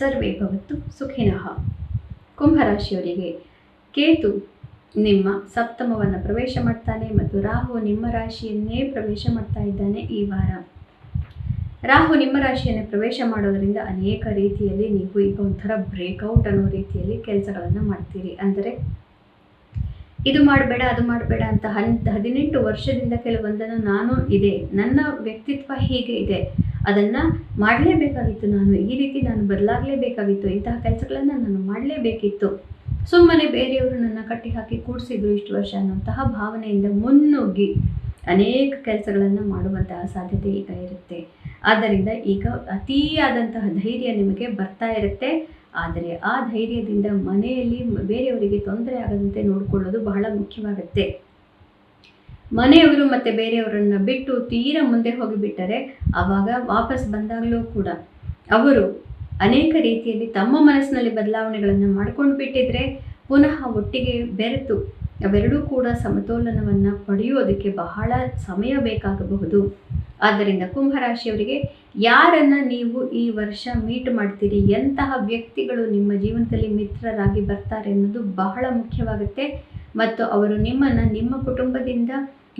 ಸರ್ವೇ ಭವತ್ತು ಸುಖಿನಃ. ಕುಂಭರಾಶಿಯವರಿಗೆ ಕೇತು ನಿಮ್ಮ ಸಪ್ತಮವನ್ನು ಪ್ರವೇಶ ಮಾಡ್ತಾನೆ ಮತ್ತು ರಾಹು ನಿಮ್ಮ ರಾಶಿಯನ್ನೇ ಪ್ರವೇಶ ಮಾಡ್ತಾ ಇದ್ದಾನೆ ಈ ವಾರ. ರಾಹು ನಿಮ್ಮ ರಾಶಿಯನ್ನೇ ಪ್ರವೇಶ ಮಾಡೋದರಿಂದ ಅನೇಕ ರೀತಿಯಲ್ಲಿ ನೀವು ಈಗ ಒಂಥರ ಬ್ರೇಕ್ಔಟ್ ಅನ್ನೋ ರೀತಿಯಲ್ಲಿ ಕೆಲಸಗಳನ್ನು ಮಾಡ್ತೀರಿ. ಅಂದರೆ ಇದು ಮಾಡಬೇಡ, ಅದು ಮಾಡಬೇಡ ಅಂತ ಹನ್ ಹದಿನೆಂಟು ವರ್ಷದಿಂದ ಕೆಲವೊಂದನ್ನು ನಾನು ಇದೆ, ನನ್ನ ವ್ಯಕ್ತಿತ್ವ ಹೀಗೆ ಇದೆ. ಅದನ್ನು ಮಾಡಲೇಬೇಕಾಗಿತ್ತು ನಾನು. ಈ ರೀತಿ ನಾನು ಬದಲಾಗಲೇಬೇಕಾಗಿತ್ತು. ಇಂತಹ ಕೆಲಸಗಳನ್ನು ನಾನು ಮಾಡಲೇಬೇಕಿತ್ತು. ಸುಮ್ಮನೆ ಬೇರೆಯವರು ನನ್ನ ಕಟ್ಟಿ ಹಾಕಿ ಕೂಡಿಸಿದ್ರು ಇಷ್ಟು ವರ್ಷ ಅನ್ನೋಂತಹ ಭಾವನೆಯಿಂದ ಮುನ್ನುಗ್ಗಿ ಅನೇಕ ಕೆಲಸಗಳನ್ನು ಮಾಡುವಂತಹ ಸಾಧ್ಯತೆ ಈಗ ಇರುತ್ತೆ. ಆದ್ದರಿಂದ ಈಗ ಅತಿಯಾದಂತಹ ಧೈರ್ಯ ನಿಮಗೆ ಬರ್ತಾ ಇರುತ್ತೆ. ಆದರೆ ಆ ಧೈರ್ಯದಿಂದ ಮನೆಯಲ್ಲಿ ಬೇರೆಯವರಿಗೆ ತೊಂದರೆ ಆಗದಂತೆ ನೋಡಿಕೊಳ್ಳೋದು ಬಹಳ ಮುಖ್ಯವಾಗುತ್ತೆ. ಮನೆಯವರು ಮತ್ತು ಬೇರೆಯವರನ್ನು ಬಿಟ್ಟು ತೀರ ಮುಂದೆ ಹೋಗಿಬಿಟ್ಟರೆ ಆವಾಗ ವಾಪಸ್ ಬಂದಾಗಲೂ ಕೂಡ ಅವರು ಅನೇಕ ರೀತಿಯಲ್ಲಿ ತಮ್ಮ ಮನಸ್ಸಿನಲ್ಲಿ ಬದಲಾವಣೆಗಳನ್ನು ಮಾಡ್ಕೊಂಡು ಬಿಟ್ಟಿದ್ರೆ ಪುನಃ ಒಟ್ಟಿಗೆ ಬೆರೆತು ಅವೆರಡೂ ಕೂಡ ಸಮತೋಲನವನ್ನು ಪಡೆಯೋದಕ್ಕೆ ಬಹಳ ಸಮಯ ಬೇಕಾಗಬಹುದು. ಆದ್ದರಿಂದ ಕುಂಭರಾಶಿಯವರಿಗೆ ಯಾರನ್ನು ನೀವು ಈ ವರ್ಷ ಮೀಟ್ ಮಾಡ್ತೀರಿ, ಎಂತಹ ವ್ಯಕ್ತಿಗಳು ನಿಮ್ಮ ಜೀವನದಲ್ಲಿ ಮಿತ್ರರಾಗಿ ಬರ್ತಾರೆ ಅನ್ನೋದು ಬಹಳ ಮುಖ್ಯವಾಗುತ್ತೆ. ಮತ್ತು ಅವರು ನಿಮ್ಮನ್ನು ನಿಮ್ಮ ಕುಟುಂಬದಿಂದ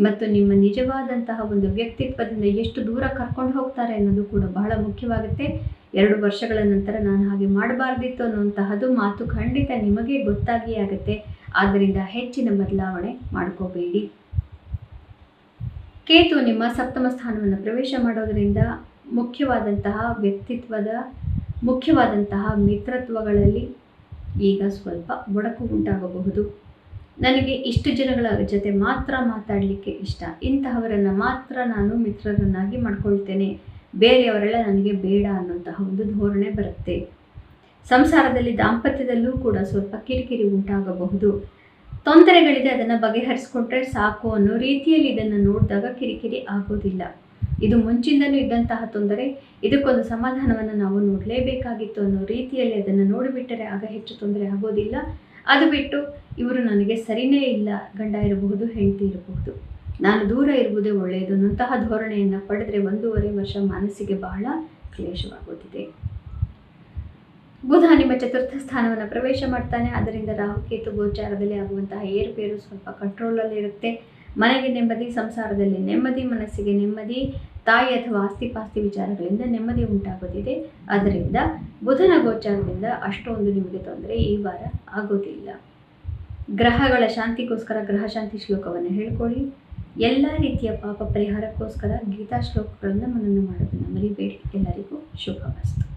ಮತ್ತು ನಿಮ್ಮ ನಿಜವಾದಂತಹ ಒಂದು ವ್ಯಕ್ತಿತ್ವದಿಂದ ಎಷ್ಟು ದೂರ ಕರ್ಕೊಂಡು ಹೋಗ್ತಾರೆ ಅನ್ನೋದು ಕೂಡ ಬಹಳ ಮುಖ್ಯವಾಗುತ್ತೆ. ಎರಡು ವರ್ಷಗಳ ನಂತರ ನಾನು ಹಾಗೆ ಮಾಡಬಾರ್ದಿತ್ತು ಅನ್ನುವಂತಹದ್ದು ಮಾತು ಖಂಡಿತ ನಿಮಗೆ ಗೊತ್ತಾಗಿಯೇ ಆಗುತ್ತೆ. ಆದ್ದರಿಂದ ಹೆಚ್ಚಿನ ಬದಲಾವಣೆ ಮಾಡ್ಕೋಬೇಡಿ. ಕೇತು ನಿಮ್ಮ ಸಪ್ತಮ ಸ್ಥಾನವನ್ನು ಪ್ರವೇಶ ಮಾಡೋದರಿಂದ ಮುಖ್ಯವಾದಂತಹ ವ್ಯಕ್ತಿತ್ವದ, ಮುಖ್ಯವಾದಂತಹ ಮಿತ್ರತ್ವಗಳಲ್ಲಿ ಈಗ ಸ್ವಲ್ಪ ಒಡಕು ಉಂಟಾಗಬಹುದು. ನನಗೆ ಇಷ್ಟು ಜನಗಳ ಜೊತೆ ಮಾತ್ರ ಮಾತಾಡಲಿಕ್ಕೆ ಇಷ್ಟ. ಇಂತಹವರನ್ನು ಮಾತ್ರ ನಾನು ಮಿತ್ರರನ್ನಾಗಿ ಮಾಡ್ಕೊಳ್ತೇನೆ. ಬೇರೆಯವರೆಲ್ಲ ನನಗೆ ಬೇಡ ಅನ್ನೋಂತಹ ಒಂದು ಧೋರಣೆ ಬರುತ್ತೆ. ಸಂಸಾರದಲ್ಲಿ ದಾಂಪತ್ಯದಲ್ಲೂ ಕೂಡ ಸ್ವಲ್ಪ ಕಿರಿಕಿರಿ ಉಂಟಾಗಬಹುದು. ತೊಂದರೆಗಳಿದೆ ಅದನ್ನು ಬಗೆಹರಿಸ್ಕೊಂಡ್ರೆ ಸಾಕು ಅನ್ನೋ ರೀತಿಯಲ್ಲಿ ಇದನ್ನು ನೋಡಿದಾಗ ಕಿರಿಕಿರಿ ಆಗೋದಿಲ್ಲ. ಇದು ಮುಂಚಿಂದಲೂ ಇದ್ದಂತಹ ತೊಂದರೆ. ಇದಕ್ಕೊಂದು ಸಮಾಧಾನವನ್ನು ನಾವು ನೋಡಲೇಬೇಕಾಗಿತ್ತು ಅನ್ನೋ ರೀತಿಯಲ್ಲಿ ಅದನ್ನು ನೋಡಿಬಿಟ್ಟರೆ ಆಗ ಹೆಚ್ಚು ತೊಂದರೆ ಆಗೋದಿಲ್ಲ. ಅದು ಬಿಟ್ಟು ಇವರು ನನಗೆ ಸರಿನೇ ಇಲ್ಲ, ಗಂಡ ಇರಬಹುದು, ಹೆಂಡತಿ ಇರಬಹುದು. ನಾನು ದೂರ ಇರುವುದೇ ಒಳ್ಳೆಯದು. ಅಂತಹ ಧೋರಣೆಯನ್ನು ಪಡೆದರೆ ಒಂದೂವರೆ ವರ್ಷ ಮನಸ್ಸಿಗೆ ಬಹಳ ಕ್ಲೇಶವಾಗುತ್ತಿದೆ. ಬುಧ ನಿಮ್ಮ ಚತುರ್ಥ ಸ್ಥಾನವನ್ನು ಪ್ರವೇಶ ಮಾಡ್ತಾನೆ. ಅದರಿಂದ ರಾಹುಕೇತು ಗೋಚಾರದಲ್ಲಿ ಆಗುವಂತಹ ಏರುಪೇರು ಸ್ವಲ್ಪ ಕಂಟ್ರೋಲಲ್ಲಿ ಇರುತ್ತೆ ಮನೆಗೆ ನೆಮ್ಮದಿ, ಸಂಸಾರದಲ್ಲಿ ನೆಮ್ಮದಿ, ಮನಸ್ಸಿಗೆ ನೆಮ್ಮದಿ. ತಾಯಿ ಅಥವಾ ಆಸ್ತಿಪಾಸ್ತಿ ವಿಚಾರಗಳಿಂದ ನೆಮ್ಮದಿ ಉಂಟಾಗೋದಿದೆ ಅದರಿಂದ ಬುಧನ ಗೋಚಾರದಿಂದ ಅಷ್ಟೊಂದು ನಿಮಗೆ ತೊಂದರೆ ಈ ವಾರ ಆಗೋದಿಲ್ಲ. ಗ್ರಹಗಳ ಶಾಂತಿಗೋಸ್ಕರ ಗ್ರಹ ಶಾಂತಿ ಶ್ಲೋಕವನ್ನು ಹೇಳ್ಕೊಳ್ಳಿ. ಎಲ್ಲ ರೀತಿಯ ಪಾಪ ಪರಿಹಾರಕ್ಕೋಸ್ಕರ ಗೀತಾ ಶ್ಲೋಕಗಳನ್ನು ಮನನ ಮಾಡೋದನ್ನು ಮರಿಬೇಡಿ. ಎಲ್ಲರಿಗೂ ಶುಭವಸ್ತು